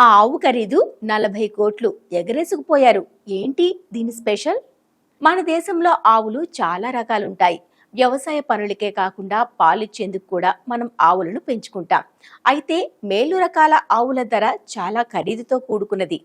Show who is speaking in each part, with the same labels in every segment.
Speaker 1: ఆ ఆవు ఖరీదు నలభై కోట్లు. ఎగరేసుకుపోయారు. ఏంటి దీని స్పెషల్? మన దేశంలో ఆవులు చాలా రకాలుంటాయి. వ్యవసాయ పనులకే కాకుండా పాలిచ్చేందుకు కూడా మనం ఆవులను పెంచుకుంటాం. అయితే మేలు రకాల ఆవుల ధర చాలా ఖరీదుతో కూడుకున్నది.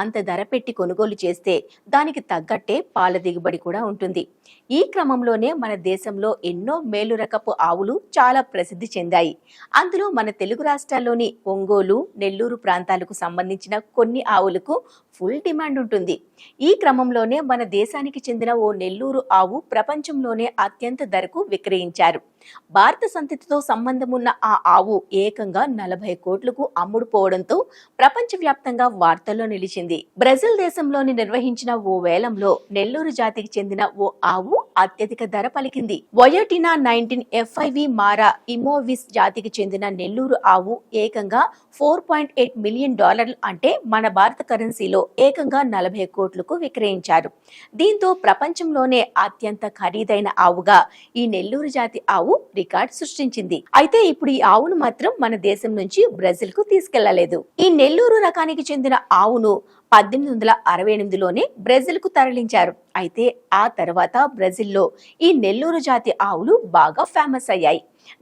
Speaker 1: అంత ధర పెట్టి కొనుగోలు చేస్తే దానికి తగ్గట్టే పాల దిగుబడి కూడా ఉంటుంది. ఈ క్రమంలోనే మన దేశంలో ఎన్నో మేలు రకపు ఆవులు చాలా ప్రసిద్ధి చెందాయి. అందులో మన తెలుగు రాష్ట్రాల్లోని ఒంగోలు నెల్లూరు ప్రాంతాలకు సంబంధించిన కొన్ని ఆవులకు ఫుల్ డిమాండ్ ఉంటుంది. ఈ క్రమంలోనే మన దేశానికి చెందిన ఓ నెల్లూరు ఆవు ప్రపంచంలోనే అత్యంత ధరకు విక్రయించారు. భారత సంతతితో సంబంధం ఉన్న ఆ ఆవు ఏకంగా నలభై కోట్లకు అమ్ముడుపోవడంతో ప్రపంచవ్యాప్తంగా వార్తల్లో నిలిచింది. బ్రెజిల్ దేశంలోని నిర్వహించిన ఓ వేలంలో నెల్లూరు జాతికి చెందిన ఓ ఆవు అత్యధిక ధర పలికింది. వయోటినా నైన్టీన్ ఎఫ్ఐవి మారా ఇమోవిస్ జాతికి చెందిన నెల్లూరు ఆవు ఏకంగా ఫోర్ పాయింట్ ఎయిట్ మిలియన్ డాలర్లు అంటే మన భారత కరెన్సీలో ఏకంగా నలభై కోట్లకు విక్రయించారు. దీంతో ప్రపంచంలోనే అత్యంత ఖరీదైన ఆవుగా ఈ నెల్లూరు జాతి ఆవు రికార్డ్ సృష్టించింది. అయితే ఇప్పుడు ఈ ఆవును మాత్రం మన దేశం నుంచి బ్రెజిల్కు తీసుకెళ్ళలేదు. ఈ నెల్లూరు రకానికి చెందిన ఆవును పద్దెనిమిది వందల అరవై ఎనిమిదిలోనే బ్రెజిల్కు తరలించారు. అయితే ఆ తర్వాత బ్రెజిల్లో ఈ నెల్లూరు జాతి ఆవులు బాగా ఫేమస్ అయ్యాయి.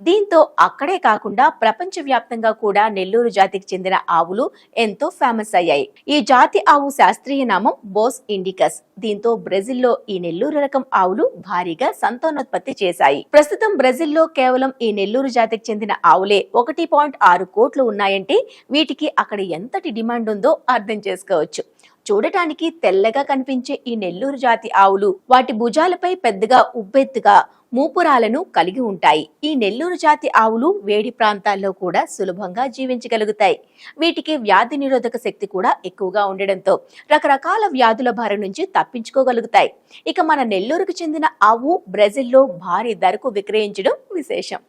Speaker 1: దీంతో అక్కడే కాకుండా ప్రపంచవ్యాప్తంగా కూడా నెల్లూరు జాతికి చెందిన ఆవులు ఎంతో ఫేమస్ అయ్యాయి. ఈ జాతి ఆవు శాస్త్రీయ నామం బోస్ ఇండికస్. దీంతో బ్రెజిల్లో ఈ నెల్లూరు రకం ఆవులు భారీగా సంతానోత్పత్తి చేశాయి. ప్రస్తుతం బ్రెజిల్లో కేవలం ఈ నెల్లూరు జాతికి చెందిన ఆవులే ఒకటి పాయింట్ ఆరు కోట్లు ఉన్నాయంటే వీటికి అక్కడ ఎంతటి డిమాండ్ ఉందో అర్థం చేసుకోవచ్చు. చూడటానికి తెల్లగా కనిపించే ఈ నెల్లూరు జాతి ఆవులు వాటి భుజాలపై పెద్దగా ఉబ్బెత్తుగా మూపురాలను కలిగి ఉంటాయి. ఈ నెల్లూరు జాతి ఆవులు వేడి ప్రాంతాల్లో కూడా సులభంగా జీవించగలుగుతాయి. వీటికి వ్యాధి నిరోధక శక్తి కూడా ఎక్కువగా ఉండడంతో రకరకాల వ్యాధుల బారి నుంచి తప్పించుకోగలుగుతాయి. ఇక మన నెల్లూరుకు చెందిన ఆవు బ్రెజిల్లో భారీ ధరకు విక్రయించడం విశేషం.